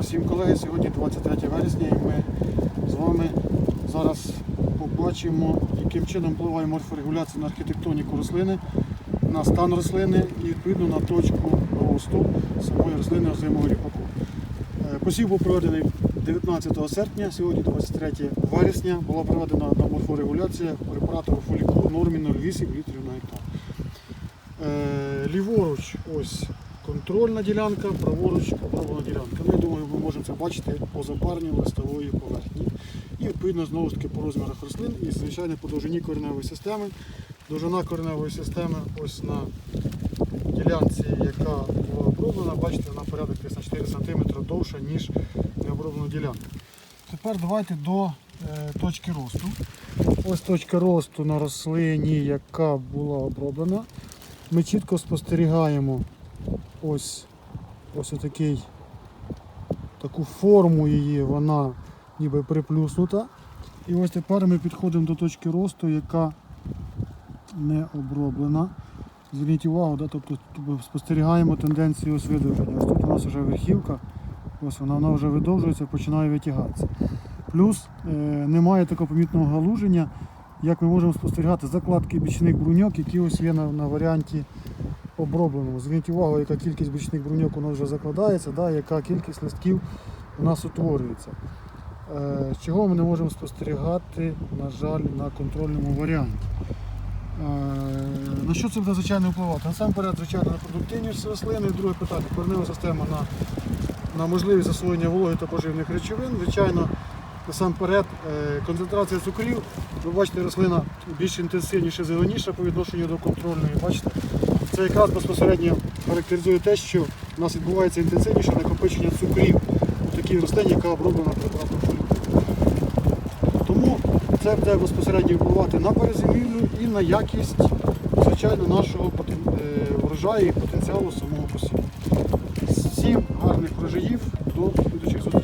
всім колеги. Сьогодні 23 вересня і ми з вами зараз побачимо, яким чином впливає морфорегуляція на архітектоніку рослини, на стан рослини і відповідно на точку росту самої рослини озимого ріпаку. Е, Посів був проведений 19 серпня, сьогодні 23 вересня була проведена на морфорегуляція препарату фоліку нормі 0,8 літрів на гектар. Е, Ліворуч ось контрольна ділянка, праворуч оброблена ділянка. Я думаю, ми можемо це бачити по запарню листової поверхні. І відповідно знову ж таки по розмірах рослин і звичайно по довжині кореневої системи. Довжина кореневої системи ось на ділянці, яка була оброблена, бачите, вона порядок десь на 4 см довша, ніж необроблена ділянка. Тепер давайте до е, точки росту. Ось точка росту на рослині, яка була оброблена. Ми чітко спостерігаємо ось, ось отакий, таку форму її, вона ніби приплюснута. І ось тепер ми підходимо до точки росту, яка не оброблена. Зверніть увагу, да? тобто спостерігаємо тенденцію ось видовження. Ось тут у нас вже верхівка, ось вона, вона вже видовжується, починає витягатися. Плюс е, немає такого помітного галуження, як ми можемо спостерігати закладки бічних бруньок, які ось є на, на варіанті обробленому. Зверніть увагу, яка кількість бічних бруньок у нас вже закладається, да? яка кількість листків у нас утворюється. Е, чого ми не можемо спостерігати, на жаль, на контрольному варіанті. Е, На що це буде звичайно впливати? Насамперед, звичайно, на продуктивність рослини. І Друге питання коренева система на, на можливість засвоєння вологи та поживних речовин. Звичайно, насамперед, е, концентрація цукрів. Ви бачите, рослина більш інтенсивніше, зеленіша по відношенню до контрольної. Бачите? Це якраз безпосередньо характеризує те, що у нас відбувається інтенсивніше накопичення цукрів у такій рослині, яка оброблена препаратом фоліку. Тому це буде безпосередньо впливати на перезимівлю і на якість, звичайно, нашого е, врожаю і потенціалу самого посіву. Всім гарних врожаїв, до слідуючих зустрічей.